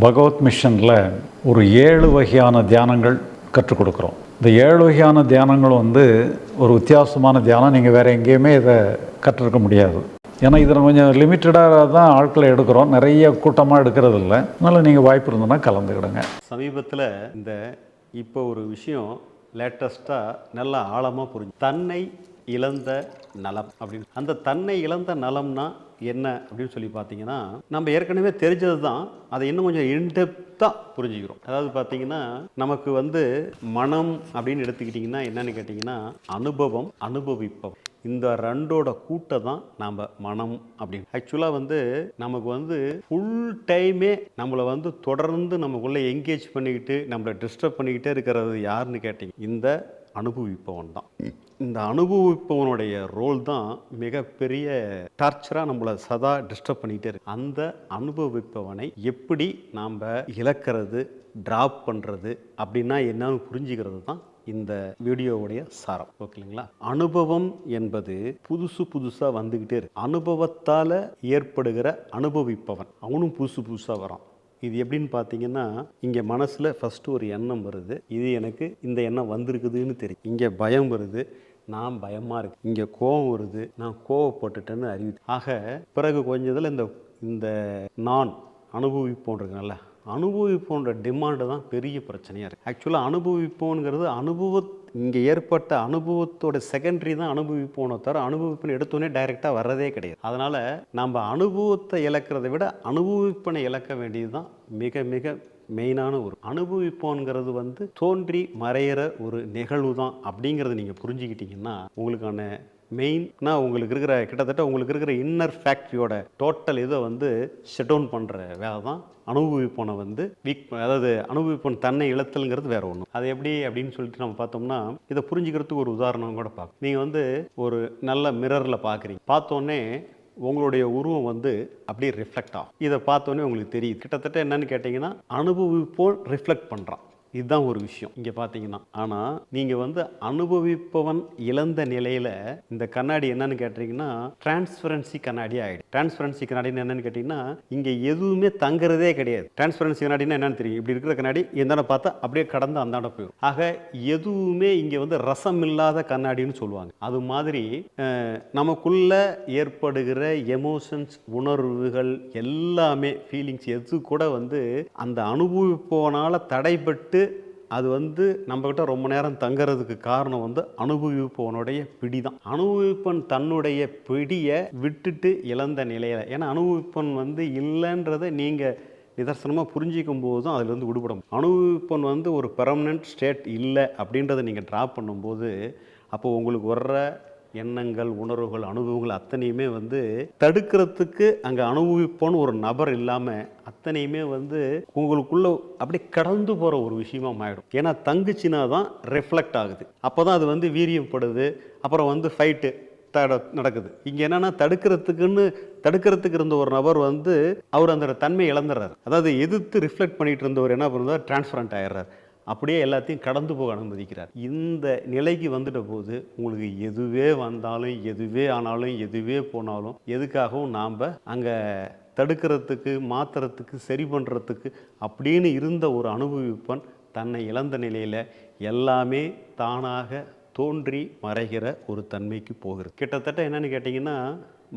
பகவத் மிஷனில் ஒரு ஏழு வகையான தியானங்கள் கற்றுக் கொடுக்குறோம். இந்த ஏழு வகையான தியானங்கள் வந்து ஒரு வித்தியாசமான தியானம். நீங்கள் வேறு எங்கேயுமே இதை கற்றுருக்க முடியாது. ஏன்னா இதில் கொஞ்சம் லிமிட்டடாக தான் ஆட்களை எடுக்கிறோம். நிறைய கூட்டமாக எடுக்கிறது இல்லை அதனால் நீங்கள் வாய்ப்பு இருந்ததுன்னா கலந்துக்கிடுங்க. சமீபத்தில் இந்த இப்போ ஒரு விஷயம் லேட்டஸ்ட்டாக நல்லா ஆழமாக புரிஞ்சு தன்னை இழந்த நலம் அப்படின்னு. அந்த தன்னை இழந்த நலம்னா என்ன அப்படின்னு சொல்லி பார்த்தீங்கன்னா நம்ம ஏற்கனவே தெரிஞ்சது தான் அதை இன்னும் கொஞ்சம் இன்டெப்த்தாக புரிஞ்சுக்கிறோம். அதாவது பார்த்தீங்கன்னா நமக்கு வந்து மனம் அப்படின்னு எடுத்துக்கிட்டிங்கன்னா என்னன்னு கேட்டிங்கன்னா அனுபவம் அனுபவிப்பம். இந்த ரெண்டோட கூட்டை தான் நாம் மனம் அப்படின்னு. ஆக்சுவலாக வந்து நமக்கு வந்து ஃபுல் டைமே நம்மளை வந்து தொடர்ந்து நமக்குள்ளே என்கேஜ் பண்ணிக்கிட்டு நம்மளை டிஸ்டர்ப் பண்ணிக்கிட்டே இருக்கிறது யாருன்னு கேட்டிங்க? இந்த அனுபவிப்பவன் தான் இந்த அனுபவிப்பவனுடைய ரோல் தான் மிகப்பெரிய டார்ச்சராக நம்மளை சதா டிஸ்டர்ப் பண்ணிக்கிட்டே இருக்கு. அந்த அனுபவிப்பவனை எப்படி நாம் இழக்கிறது ட்ராப் பண்ணுறது அப்படின்னா என்னன்னு புரிஞ்சுக்கிறது தான் இந்த வீடியோவுடைய சாரம். ஓகேங்களா? அனுபவம் என்பது புதுசு புதுசாக வந்துக்கிட்டே இருக்கு. அனுபவத்தால் ஏற்படுகிற அனுபவிப்பவன். அவனும் புதுசு புதுசாக வரான். இது எப்படின்னு பார்த்தீங்கன்னா இங்கே மனசில் ஃபஸ்ட்டு ஒரு எண்ணம் வருது. இது எனக்கு இந்த எண்ணம் வந்திருக்குதுன்னு தெரியும். இங்கே பயம் வருது. நான் பயமாக இருக்கு. இங்கே கோபம் வருது. நான் கோவப்பட்டுட்டேன்னு அறிவித்து. ஆக பிறகு கொஞ்சதில் இந்த இந்த நான் அனுபவிப்போன்றிருக்கேன்ல அனுபவிப்போன்ற டிமாண்டு தான் பெரிய பிரச்சனையாக இருக்குது ஆக்சுவலாக அனுபவிப்போங்கிறது அனுபவ இங்கே ஏற்பட்ட அனுபவத்தோட செகண்டரி தான் அனுபவிப்போனோ தவிர அனுபவிப்பனை எடுத்தோடனே டைரெக்டாக வர்றதே கிடையாது. அதனால் நம்ம அனுபவத்தை இழக்கிறத விட அனுபவிப்பனை இழக்க வேண்டியது தான் மிக மிக மெயினான ஒரு. அனுபவிப்போங்கிறது வந்து தோன்றி மறையிற ஒரு நிகழ்வு தான் அப்படிங்கிறத நீங்கள் புரிஞ்சுக்கிட்டிங்கன்னா உங்களுக்கான மெயின்னா உங்களுக்கு இருக்கிற கிட்டத்தட்ட உங்களுக்கு இருக்கிற இன்னர் ஃபேக்ட்ரியோட டோட்டல் இதை வந்து ஷட் டவுன் பண்ணுற வேலை தான். அனுபவிப்போனை வந்து வீக் அதாவது அனுபவிப்போன் தன்னை இழத்தலுங்கிறது வேற ஒன்று அது எப்படி அப்படின்னு சொல்லிட்டு நம்ம பார்த்தோம்னா இதை புரிஞ்சுக்கிறதுக்கு ஒரு உதாரணம் கூட பார்க்க நீங்கள் வந்து ஒரு நல்ல மிரரில் பார்க்குறீங்க. பார்த்தோன்னே உங்களுடைய உருவம் வந்து அப்படியே ரிஃப்ளெக்ட் ஆகும். இதை பார்த்தோன்னே உங்களுக்கு தெரியுது. கிட்டத்தட்ட என்னன்னு கேட்டிங்கன்னா அனுபவிப்போல் ரிஃப்ளெக்ட் பண்ணுறான் இதுதான் ஒரு விஷயம். இங்கே பார்த்தீங்கன்னா ஆனால் நீங்கள் வந்து அனுபவிப்பவன் இழந்த நிலையில் இந்த கண்ணாடி என்னன்னு கேட்டிங்கன்னா டிரான்ஸ்பரன்சி கண்ணாடி ஆகிடும் டிரான்ஸ்பரன்சி கண்ணாடின்னு என்னன்னு கேட்டிங்கன்னா இங்கே எதுவுமே தங்குறதே கிடையாது. டிரான்ஸ்பரன்சி கண்ணாடினா என்னன்னு தெரியும். இப்படி இருக்கிற கண்ணாடி எந்தாண்ட பார்த்தா அப்படியே கடந்து அந்தாண்ட போயிடும். ஆக எதுவுமே இங்கே வந்து ரசம் இல்லாத கண்ணாடின்னு சொல்லுவாங்க. அது மாதிரி நமக்குள்ள ஏற்படுகிற எமோஷன்ஸ் உணர்வுகள் எல்லாமே ஃபீலிங்ஸ் எது கூட வந்து அந்த அனுபவிப்பவனால் தடைப்பட்டு அது வந்து நம்மக்கிட்ட ரொம்ப நேரம் தங்குறதுக்கு காரணம் வந்து அனுபவிப்பவனுடைய பிடி தான் அனுபவிப்பன் தன்னுடைய பிடியை விட்டுட்டு இழந்த நிலையில். ஏன்னா அனுபவிப்பன் வந்து இல்லைன்றதை நீங்கள் நிதர்சனமாக புரிஞ்சிக்கும் போது தான் அதுலேருந்து விடுபடும். அனுபவிப்பன் வந்து ஒரு பெர்மனன்ட் ஸ்டேட் இல்லை அப்படின்றத நீங்கள் ட்ரா பண்ணும்போது அப்போ உங்களுக்கு வர்ற எண்ணங்கள் உணர்வுகள் அனுபவங்கள் அத்தனையுமே வந்து தடுக்கிறதுக்கு அங்கே அனுபவிப்போன்னு ஒரு நபர் இல்லாமல் அத்தனையுமே வந்து உங்களுக்குள்ளே அப்படியே கடந்து போகிற ஒரு விஷயமா மாறிடும். ஏன்னா தங்குச்சினா தான் ரிஃப்ளெக்ட் ஆகுது. அப்போ தான் அது வந்து வீரியப்படுது. அப்புறம் வந்து ஃபைட்டு தட நடக்குது. இங்கே என்னென்னா தடுக்கிறதுக்குன்னு தடுக்கிறதுக்கு இருந்த ஒரு நபர் வந்து அவர் அந்த தன்மை இழந்துடுறாரு. அதாவது எதிர்த்து ரிஃப்ளெக்ட் பண்ணிகிட்டு இருந்தவர் என்ன பண்ணுறாரு? டிரான்ஸ்பரண்ட் ஆயிடுறாரு. அப்படியே எல்லாத்தையும் கடந்து போக அனுமதிக்கிறார். இந்த நிலைக்கு வந்துட்ட போது உங்களுக்கு எதுவே வந்தாலும் எதுவே ஆனாலும் எதுவே போனாலும் எதுக்காகவும் நாம் அங்கே தடுக்கிறதுக்கு மாத்துறதுக்கு சரி பண்ணுறதுக்கு அப்படின்னு இருந்த ஒரு அனுபவிப்பன் தன்னை இழந்த நிலையில் எல்லாமே தானாக தோன்றி மறைகிற ஒரு தன்மைக்கு போகிறது. கிட்டத்தட்ட என்னன்னு கேட்டிங்கன்னா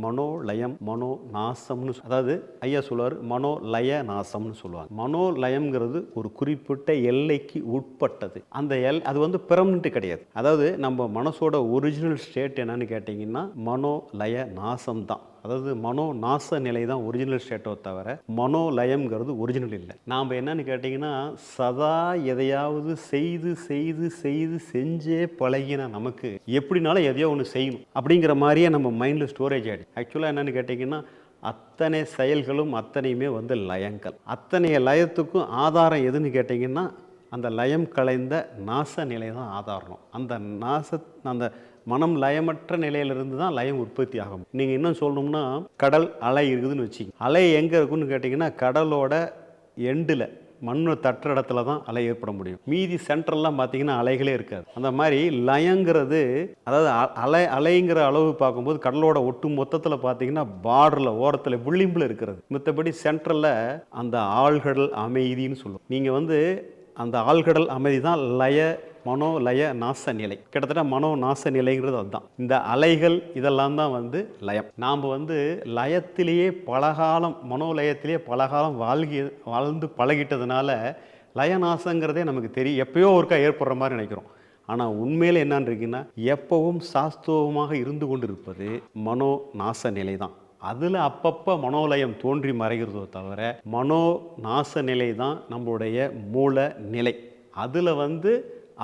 மனோலயம் மனோ நாசம்னு அதாவது ஐயா சொல்லுவார் மனோ லய நாசம்னு சொல்லுவாங்க. மனோலயம்ங்கிறது ஒரு குறிப்பிட்ட எல்லைக்கு உட்பட்டது. அந்த எல் அது வந்து பெர்மனண்ட் கிடையாது. அதாவது நம்ம மனசோட ஒரிஜினல் ஸ்டேட் என்னன்னு கேட்டிங்கன்னா மனோ லய நாசம் தான் அதாவது மனோ நாச நிலை தான் ஒரிஜினல் ஸ்டேட்டோ தவிர மனோ லயம்ங்கிறது ஒரிஜினல் இல்லை. நாம் என்னன்னு கேட்டிங்கன்னா சதா எதையாவது செய்து செய்து செய்து செஞ்சே பழகின நமக்கு எப்படினாலும் எதையோ ஒன்று செய்யணும் அப்படிங்கிற மாதிரியே நம்ம மைண்டில் ஸ்டோரேஜ் ஆகிடுச்சு ஆக்சுவலாக என்னன்னு கேட்டிங்கன்னா அத்தனை செயல்களும் அத்தனையுமே வந்து லயங்கள். அத்தனைய லயத்துக்கும் ஆதாரம் எதுன்னு கேட்டிங்கன்னா அந்த லயம் கலைந்த நாச நிலை தான் ஆதாரம். அந்த நாச அந்த மனம் லயமற்ற நிலையிலிருந்து தான் லயம் உற்பத்தி ஆகும். நீங்கள் இன்னும் சொல்லணும்னா கடல் அலை இருக்குதுன்னு வச்சுங்க அலை எங்கே இருக்குன்னு கேட்டிங்கன்னா கடலோட எண்டில் மண்ணை தட்டுற இடத்துல தான் அலை ஏற்பட முடியும். மீதி சென்ட்ரல்லாம் பார்த்தீங்கன்னா அலைகளே இருக்காது. அந்த மாதிரி லயங்கிறது அதாவது அ- அலை அலைங்கிற அளவு பார்க்கும்போது கடலோட ஒட்டு மொத்தத்தில் பார்த்தீங்கன்னா பார்டரில் ஓரத்தில் விளிம்பில் இருக்கிறது. மற்றபடி சென்ட்ரலில் அந்த ஆழ்கடல் அமைதின்னு சொல்லுவோம். நீங்கள் வந்து அந்த ஆழ்கடல் அமைதி தான் லய மனோ லய நாச நிலை கிட்டத்தட்ட மனோ நாச நிலைங்கிறது அதுதான். இந்த அலைகள் இதெல்லாம் தான் வந்து லயம். நாம் வந்து லயத்திலேயே பலகாலம் மனோ லயத்திலேயே பலகாலம் வாழ்கி வாழ்ந்து பழகிட்டதுனால லயநாசங்கிறதே நமக்கு தெரியும். எப்பயோ ஒருக்கா ஏற்படுற மாதிரி நினைக்கிறோம். ஆனால் உண்மையில் என்னன்னு இருக்குன்னா எப்பவும் சாஸ்துவமாக இருந்து கொண்டு இருப்பது மனோ நாச நிலை தான் அதில் அப்பப்போ மனோலயம் தோன்றி மறைகிறதோ தவிர மனோ நாச நிலை தான் நம்மளுடைய மூல நிலை. அதில் வந்து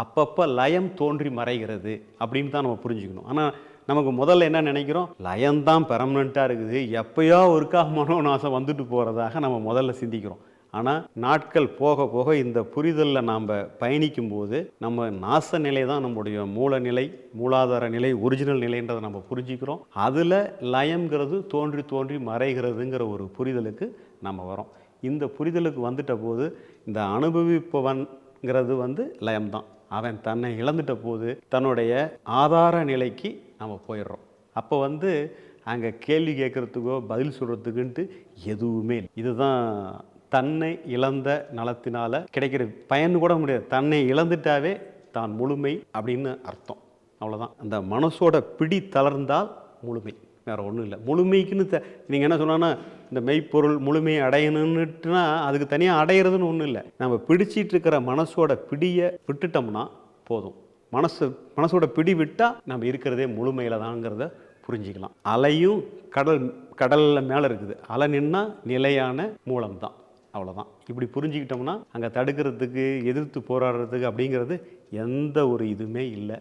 அப்பப்போ லயம் தோன்றி மறைகிறது அப்படின்னு தான் நம்ம புரிஞ்சுக்கணும். ஆனால் நமக்கு முதல்ல என்ன நினைக்கிறோம்? லயம்தான் பெர்மனண்ட்டாக இருக்குது. எப்போயோ ஒருக்காக மனோ நாசம் வந்துட்டு போகிறதாக நம்ம முதல்ல சிந்திக்கிறோம். ஆனால் நாட்கள் போக போக இந்த புரிதலில் நாம் பயணிக்கும்போது நம்ம நாச நிலை தான் நம்முடைய மூல நிலை மூலாதார நிலை ஒரிஜினல் நிலைன்றதை நம்ம புரிஞ்சுக்கிறோம். அதில் லயம்ங்கிறது தோன்றி தோன்றி மறைகிறதுங்கிற ஒரு புரிதலுக்கு நம்ம வரோம் இந்த புரிதலுக்கு வந்துட்ட போது இந்த அனுபவிப்பவன்கிறது வந்து லயம்தான். அவன் தன்னை இழந்துட்ட போது தன்னுடைய ஆதார நிலைக்கு நம்ம போயிடுறோம். அப்போ வந்து அங்கே கேள்வி கேட்குறதுக்கோ பதில் சொல்கிறதுக்குன்ட்டு எதுவுமே இதுதான் தன்னை இழந்த நலத்தினால கிடைக்கிற பயன் கூட முடியாது. தன்னை இழந்துட்டாவே தான் முழுமை அப்படின்னு அர்த்தம். அவ்வளோதான் அந்த மனசோட பிடி தளர்ந்தால் முழுமை. வேறு ஒன்றும் இல்லை. முழுமைக்குன்னு த நீங்கள் என்ன சொன்னா இந்த மெய்ப்பொருள் முழுமையை அடையணுன்னுட்டுனா அதுக்கு தனியாக அடையிறதுன்னு ஒன்றும் இல்லை. நம்ம பிடிச்சிட்டு இருக்கிற மனசோட பிடியை விட்டுட்டோம்னா போதும். மனசு மனசோட பிடி விட்டால் நம்ம இருக்கிறதே முழுமையில் தாங்கிறத புரிஞ்சுக்கலாம். அலையும் கடல் கடலில் மேலே இருக்குது. அலை நின்னா நிலையான மூலம்தான். அவ்வளோதான் இப்படி புரிஞ்சுக்கிட்டோம்னா அங்கே தடுக்கிறதுக்கு எதிர்த்து போராடுறதுக்கு அப்படிங்கிறது எந்த ஒரு இதுவுமே இல்லை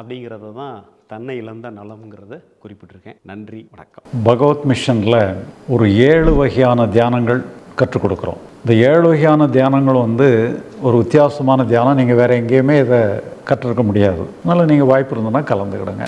அப்படிங்கிறத தான் தன்னை இழந்த நலம்ங்கிறத குறிப்பிட்டிருக்கேன். நன்றி வணக்கம். பகவத் மிஷனில் ஒரு ஏழு வகையான தியானங்கள் கற்றுக் கொடுக்குறோம். இந்த ஏழு வகையான தியானங்கள் வந்து ஒரு வித்தியாசமான தியானம். நீங்கள் வேறு எங்கேயுமே இதை கற்றுருக்க முடியாது. அதனால் நீங்கள் வாய்ப்பு இருந்ததுன்னா கலந்துக்கிடுங்க.